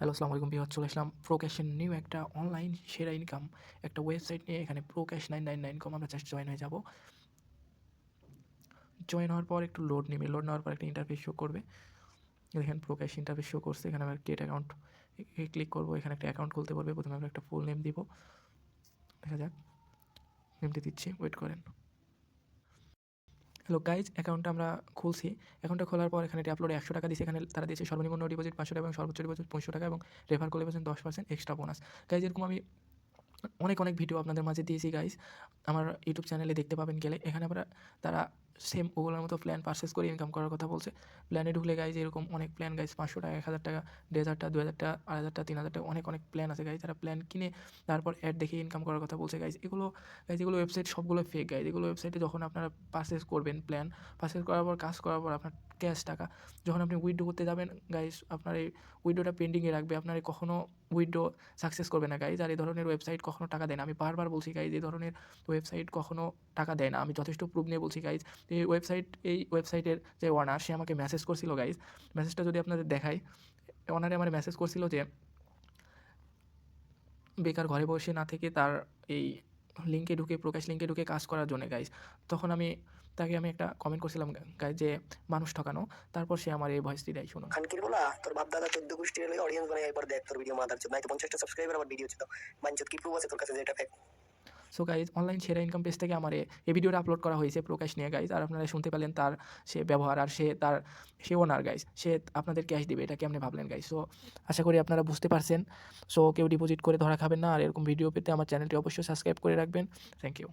Hello আসসালামু আলাইকুম বিহার চলে আসলাম প্রো ক্যাশের নিউ একটা অনলাইন সেরা ইনকাম একটা ওয়েবসাইট নিয়ে এখানে Pro Cash nine nine nine com আমরা জাস্ট জয়েন হয়ে যাব। জয়েন হওয়ার পর একটু লোড নেবে লোড নেওয়ার পর একটা ইন্টারফেস শো করবে। দেখেন প্রো ক্যাশ ইন্টারফেস শো করছে, এখানে আমরা ক্রিয়েট অ্যাকাউন্ট ক্লিক করব, এখানে একটা অ্যাকাউন্ট খুলতে পারবে প্রথমে আমরা একটা ফুল নেম দিব। দেখা যাক নেমটি দিচ্ছি ওয়েট করেন। হ্যালো গাইজ অ্যাকাউন্টটা আমরা খুলছি। অ্যাকাউন্টটা খোলার পর এখানে আপলোড একশো টাকা দিয়েছে। এখানে তারা দিয়েছে সর্বনিম্ন ডিপোজিট পাঁচশো টাকা এবং সর্বোচ্চ ডিপোজিট পাঁচশো টাকা এবং রেফার করলে পাচ্ছেন দশ পার্সেন্ট এক্সট্রা বোনাস গাইজ এরকম আমি অনেক অনেক ভিডিও আপনাদের মাঝে দিয়েছি গাইজ আমার ইউটিউব চ্যানেলে দেখতে পাবেন গেলে। এখানে আমরা, তারা সেম ওগুলোর মতো প্ল্যান পারচেস করে ইনকাম করার কথা বলছে। প্ল্যানে ঢুকলে গাইজ এরকম অনেক প্ল্যান গাইজ পাঁচশো টাকা, এক হাজার টাকা, দেড় হাজার টাকা দু হাজার টাকা, আড়াই হাজার টাকা, তিন হাজার টাকা, অনেক অনেক প্ল্যান আছে গাইজ তারা প্ল্যান কিনে তারপর অ্যাড দেখে ইনকাম করার কথা বলছে গাইজ এগুলো গাইজ এগুলো ওয়েবসাইট সবগুলো ফেক গাইজ এগুলো ওয়েবসাইটে যখন আপনারা পারচেস করবেন প্ল্যান পারচেস করার পর কাজ করার পর আপনার ক্যাশ টাকা, যখন আপনি উইথড্র করতে যাবেন গাইজ আপনার এই উইথড্রোটা পেন্ডিংয়ে রাখবে। আপনার কখনও উইথড্র সাকসেস করবে না গাইজ আর এই ধরনের ওয়েবসাইট কখনো টাকা দেয় না। আমি বারবার বলছি গাইজ এই ধরনের ওয়েবসাইট কখনো টাকা দেয় না। আমি যথেষ্ট প্রুফ নিয়ে বলছি গাইজ এই ওয়েবসাইট এই ওয়েবসাইটের যে ওনার সে আমাকে মেসেজ করছিল গাইজ মেসেজটা যদি আপনাদের দেখাই ওনারে আমার মেসেজ করছিল যে, বেকার ঘরে বসে না থেকে তার এই লিঙ্কে ঢুকে, প্রকাশ লিঙ্কে ঢুকে কাজ করার জন্য গাইজ তখন আমি, তাকে আমি একটা কমেন্ট করছিলাম গাইজ যে মানুষ ঠকানো। তারপর সে আমার এই ভয়েসটি দেয়, শোনো। খানকির বলা, তোর বাপ দাদা চোদ্দ গোষ্ঠী অডিয়েন্স বানাই একবার দেখ তোর ভিডিও মাদার চোদ্দ। নাই তো পঞ্চাশটা সাবস্ক্রাইবার আমার ভিডিও ছিল। বাঞ্চত কি প্রুফ আছে তোর কাছে যেটা ফেক সো গাইজ অনলাইন সেরা ইনকাম পেজ থেকে আমার এই ভিডিওটা আপলোড করা হয়েছে প্রকাশ নিয়ে গাইজ আর আপনারা শুনতে পেলেন তার সে ব্যবহার আর সে তার, সে ওনার গাইজ সে আপনাদের ক্যাশ দেবে এটা কেমনে ভাবলেন গাইজ সো আশা করি আপনারা বুঝতে পারছেন। সো কেউ ডিপোজিট করে ধরা খাবেন না। আর এরকম ভিডিও পেতে আমার চ্যানেলটি অবশ্যই সাবস্ক্রাইব করে রাখবেন। Thank you